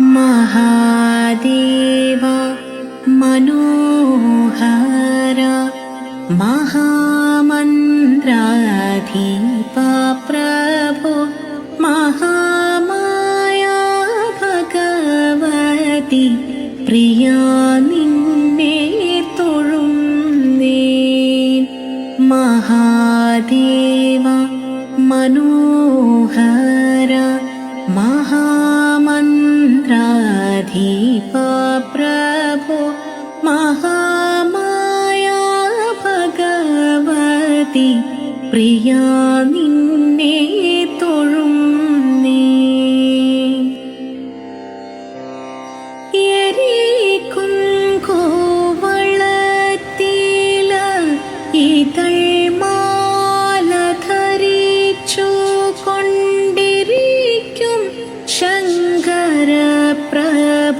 महादेव मनोहर महामन्द्राधिपा प्रभो महामाया भगवति प्रिया निन्ने निळु महादेव मनोहर महामन्त्राधिपा प्रभो महामाया भगवति प्रिया निन्ने